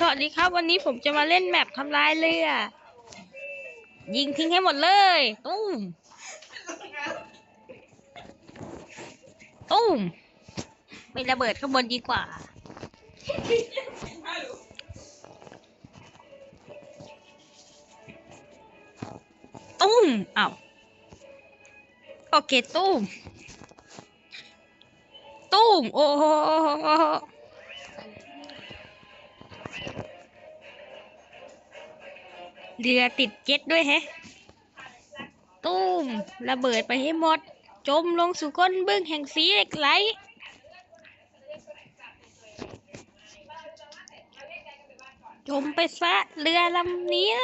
สวัสดีครับวันนี้ผมจะมาเล่นแมปทำลายเรือ ยิงทิ้งให้หมดเลยตุ้มตุ้มไประเบิดข้างบนดีกว่า ตุ้มอ้าวโอเคตุ้มตุ้มโอ้โห เรือติดเจ็ตด้วยแฮะ ตุ้ม ระเบิดไปให้หมด จมลงสู่ก้นบึ้งแห่งสีเหล็กไหลจมไปซะเรือลำนี้ย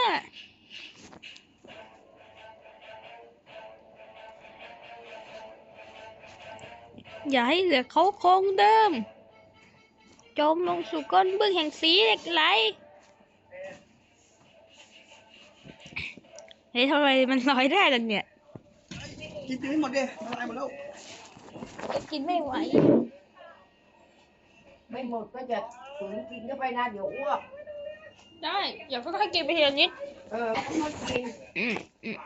อย่าให้เหลือเขาโคงเดิม จมลงสู่ก้นบึ้งแห่งสีเหล็กไหล เฮ้ยทำไมมันลอยได้ล่ะเนี่ยกินไปให้หมดดิละลายหมดแล้วกินไม่ไหว ไม่หมดก็จะฝืนกินเข้าไปนะเดี๋ยวอ้วก ได้อย่าค่อยๆกินไปทีละนิดเออค่อยๆกินอืมอืม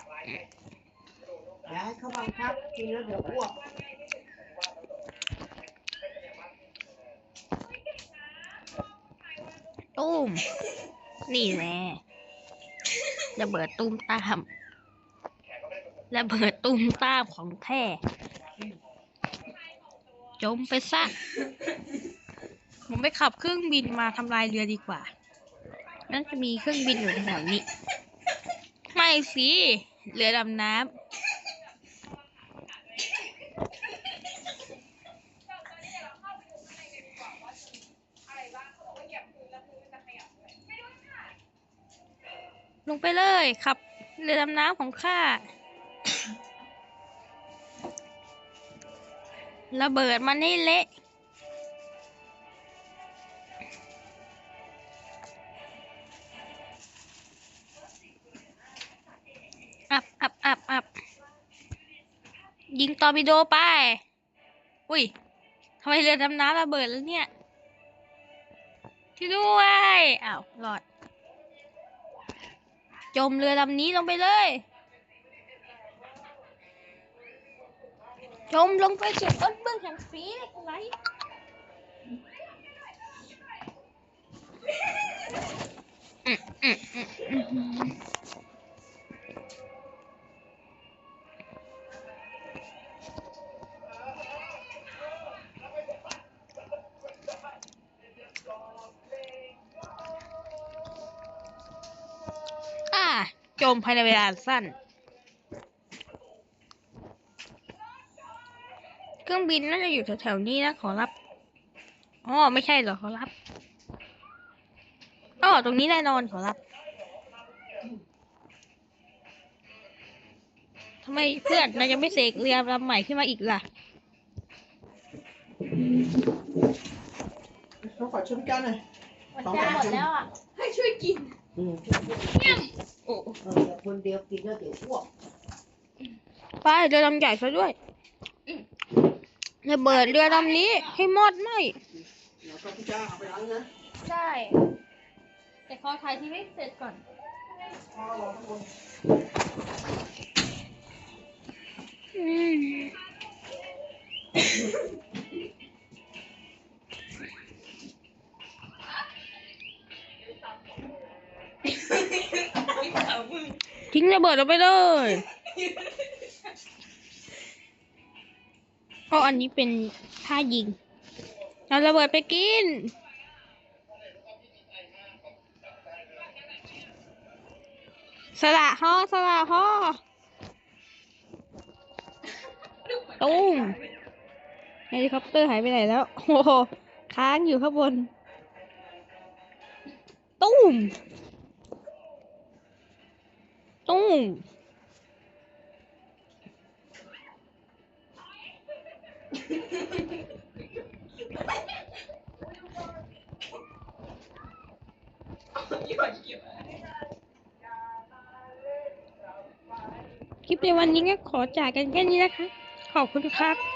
อย่าให้เขาบังคับกินแล้วเดี๋ยวอ้วกตุ้มนี่แน่ ระเบิดตุ้มตามระเบิดตุ้มตามของแท้จมไปซะผมไปขับเครื่องบินมาทำลายเรือดีกว่า นั่นจะมีเครื่องบินอยู่แถวนี้ ไม่สิ เรือดำน้ำ ลงไปเลยขับเรือดำน้ำของข้าระเบิดมันให้เละอับอับอับอับยิงตอร์ปิโดไป อุ้ยทำไมเรือดำน้ำระเบิดแล้วเนี่ยช่วยด้วย อ้าวหลอด จมเรือลำนี้ลงไปเลย จมลงไปสู่ก้นเบื้องแข็งสีเหล็กไหลอืมอืมอืมอืม จมภายในเวลาสั้น เครื่องบินน่าจะอยู่แถวๆนี้นะขอรับอ๋อไม่ใช่เหรอขอรับอ๋อตรงนี้แน่นอนขอรับทำไมเพื่อนนายยังไม่เสกเรือลำใหม่ขึ้นมาอีกล่ะน้องขอช่วยพี่การหน่อยมันจะหมดแล้วอะอืมโอ้เอ อคนเดียวกินแล้วเดี๋ยวอ้วกไปเรือลำใหญ่ซะด้วยระเบิดเรือลำนี้ให้หมดไหมเดี๋ยวก็พี่จ้าเอาไปล้างนะใช่แต่ขอถ่ายทีวีเสร็จก่อน พ่อรอข้างบนอืม ทิ้งระเบิดลงไปเลยก็อันนี้เป็นท่ายิงเอาระเบิดไปกิน สละฮอสละฮอตุ้มเฮลิคอปเตอร์หายไปไหนแล้ว โอ้โห ค้างอยู่ข้างบน ตุ้ม ตุ้มคลิปในวันนี้ก็ขอจากกันแค่นี้นะคะ ขอบคุณครับ